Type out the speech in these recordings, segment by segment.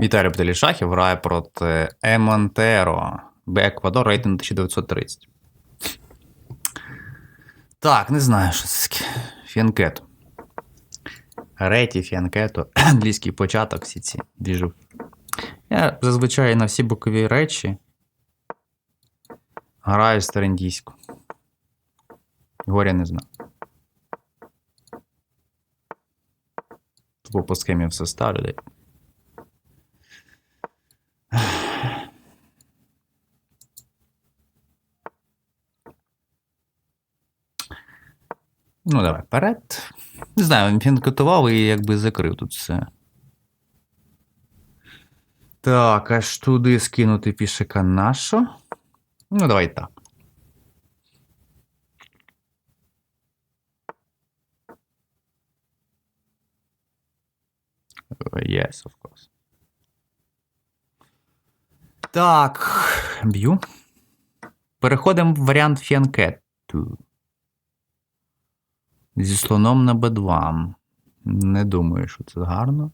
Віталій Птелішахів грає проти Емонтеро. Еквадор рейтинг 1930. Так, не знаю, що це таке. Фіанкето. Реті, фіанкето, англійський початок, всі ці двіжу. Я зазвичай на всі бокові речі граю старендійську. Горя не знаю. Тупо по схемі все ставлю. Давай вперед. Не знаю, він фінкотував і якби закрив тут все. Так, аж туди скинути пішика нашу. Ну, давай так. Yes, of course. Так, б'ю. Переходимо в варіант фіанкету. Зі слоном на Б2. Не думаю, що це гарно.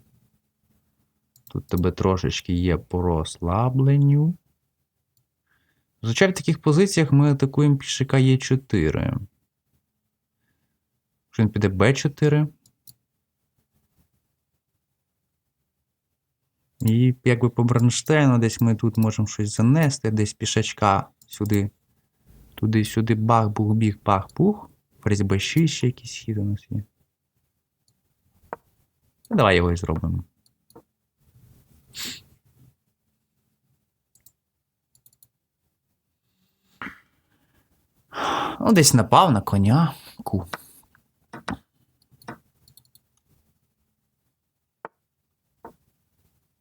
Тут тебе трошечки є по розслабленню. Зазвичай в таких позиціях ми атакуємо пішика Е4. Якщо він піде Б4. І якби по Бронштейну десь ми тут можемо щось занести, десь пішачка сюди. Туди-сюди, бах, бух, Ферзь Б6 ще якийсь хід у нас є. Ну, Давай його і зробимо. Ну, десь напав на коня. Ку.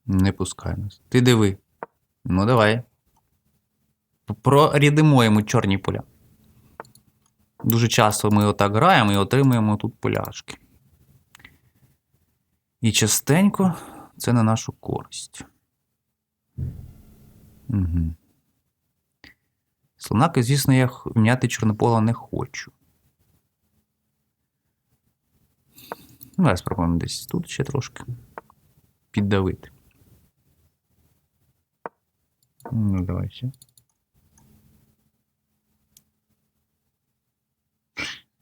Не пускай нас. Ти диви. Ну, давай. Прорідимо йому чорні поля. Дуже часто ми отак граємо і отримуємо тут поляшки. І частенько це на нашу користь. Угу. Слонаки, звісно, я міняти чорнопола не хочу. Ну, Давай спробуємо десь тут ще трошки піддавити. Ну, давай ще.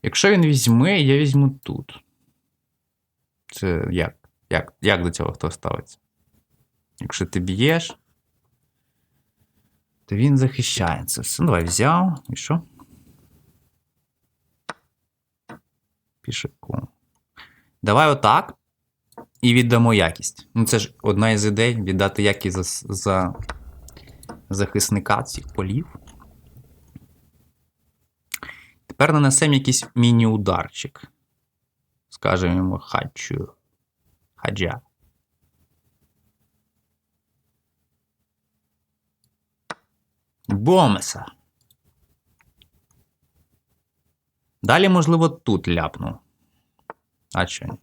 Якщо він візьме, я візьму тут. Це як? Як, як до цього хто ставиться? Якщо ти б'єш, то він захищається. Все, ну, давай взяв. І що? Пішаку. Давай отак. І віддамо якість. Ну, це ж одна із ідей віддати якість за, за захисника цих полів. Тепер нанесемо якийсь міні-ударчик. Скажемо йому хаджу. Хаджа. Бомеса. Далі, можливо, тут ляпну. А що?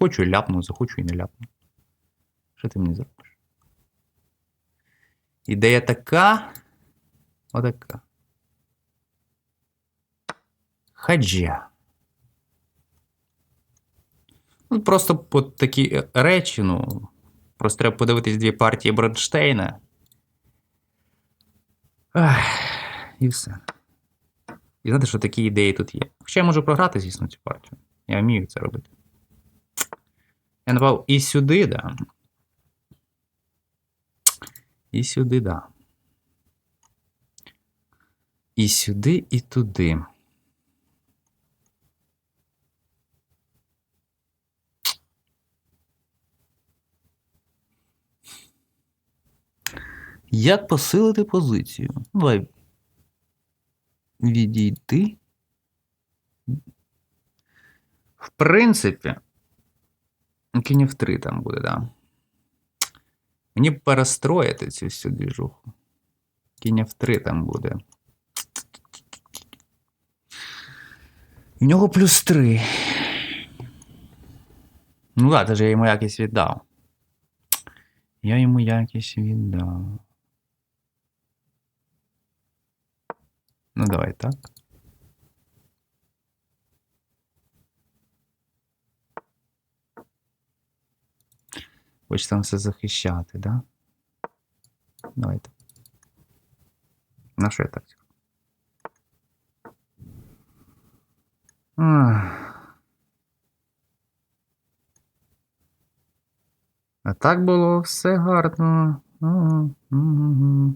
Хочу і ляпну, захочу і не ляпну. Що ти мені зробиш? Ідея така. Отака. Хаджа. Ну, просто по такі е, речі, ну. Просто треба подивитись дві партії Бронштейна. Ах, і все. І знаєте, що такі ідеї тут є. Хоча я можу програти, звісно, цю партію. Я вмію це робити. Я напав і сюди, да. І сюди, да. І сюди, і туди. Як посилити позицію? Давай. Відійти. В принципі, кінь в 3 там буде, да. Мені перестроїти цю всю двіжуху. Кінь в 3 там буде. У нього плюс 3. Ну так, да, я йому якісь віддав. Я йому якісь віддав. Ну, давай так. Хочеш там все захищати, да? Давайте. На що я так? А так було все гарно. Ага, ага.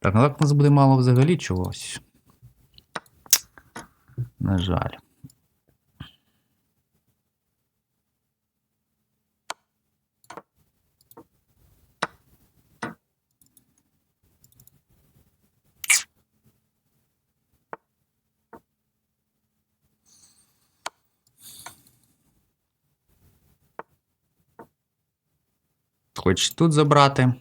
Так, ну так у нас буде мало взагалі чогось. На жаль. Хочеш тут забрати?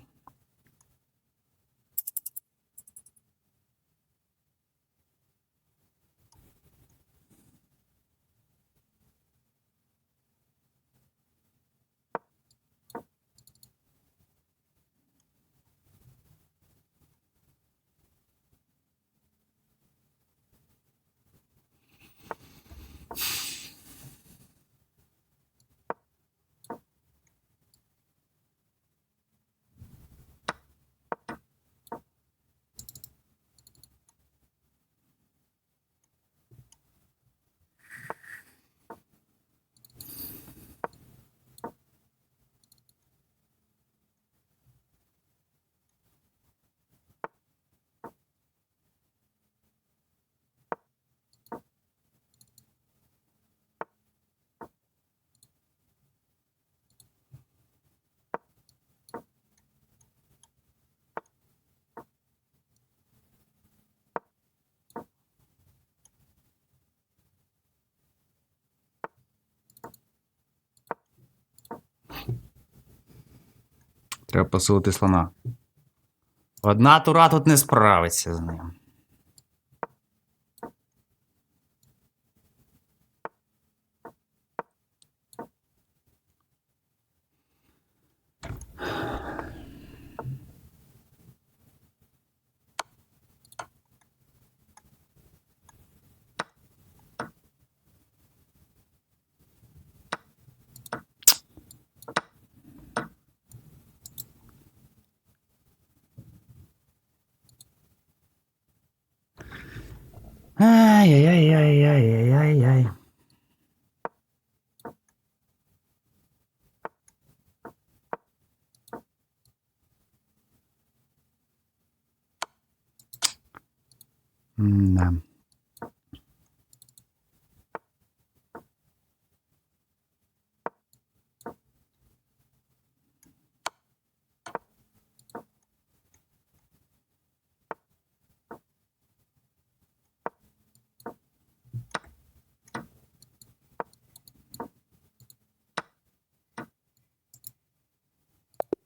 Треба посилити слона. Одна тура тут не справиться з ним. Ай-яй-яй-яй-яй-яй-яй. Да.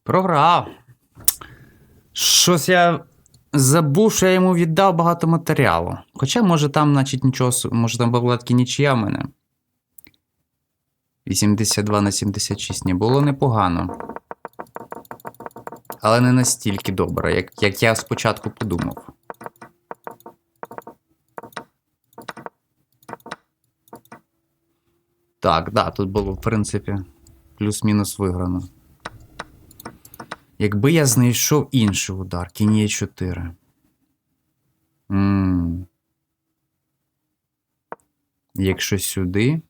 Програв. Щось я забув, що я йому віддав багато матеріалу. Хоча, може, там, значить, нічого, може, там була таки нічия в мене. 82 на 76 не було непогано. Але не настільки добре, як, як я спочатку подумав. Так, да, тут було, в принципі, плюс-мінус виграно. Якби я знайшов інший удар, кінь є 4. м Якщо сюди,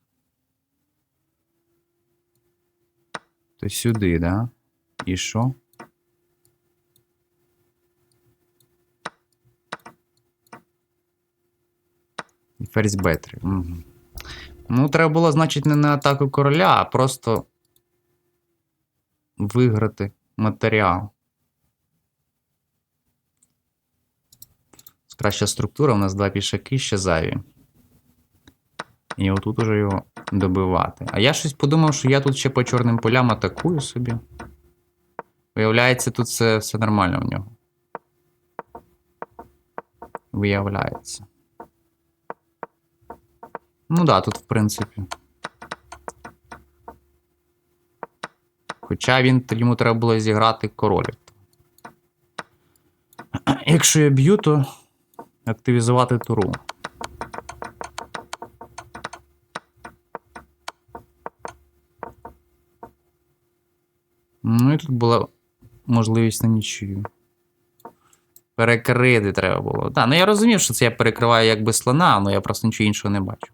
то сюди, да? І що? І ферзь Б3. Угу. Ну, треба було, значить, не на атаку короля, а просто виграти матеріал. Краща структура, у нас два пішаки ще зайві. І отут уже його добивати. А я щось подумав, що я тут ще по чорним полям атакую собі. Виявляється, тут все, все нормально в нього. Виявляється. Ну так, да, тут, в принципі. Хоча він йому треба було зіграти король. Якщо я б'ю, то активізувати туру. Ну і тут була можливість на нічию. Перекрити треба було. Так, ну я розумів, що це я перекриваю якби слона, але я просто нічого іншого не бачу.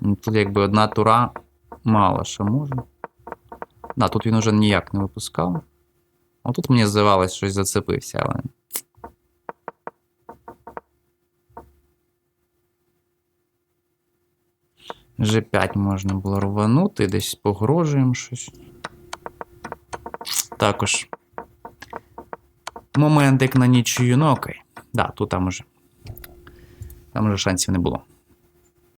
Ну, Тут якби одна тура мало що може. Да, тут він уже ніяк не випускав. А тут мені здавалось, щось зацепився, але. G5 можна було рванути, десь погрожуємо щось. Також. Моментик на нічию, ну окей. Да, тут там уже. Там уже шансів не було.